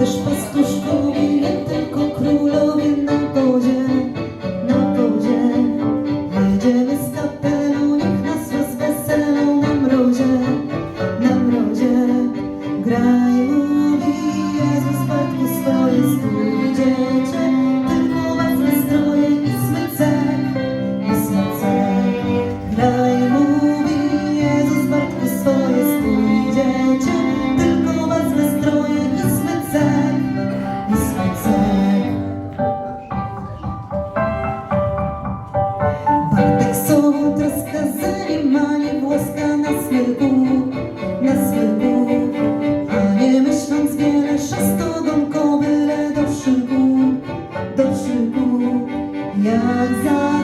Gdyż pastuszkowi nie tylko królowie na wodzie, na wodzie. Jedziemy z kapelą, niech nas rozweselą na mrozie, na mrozie. Graj jak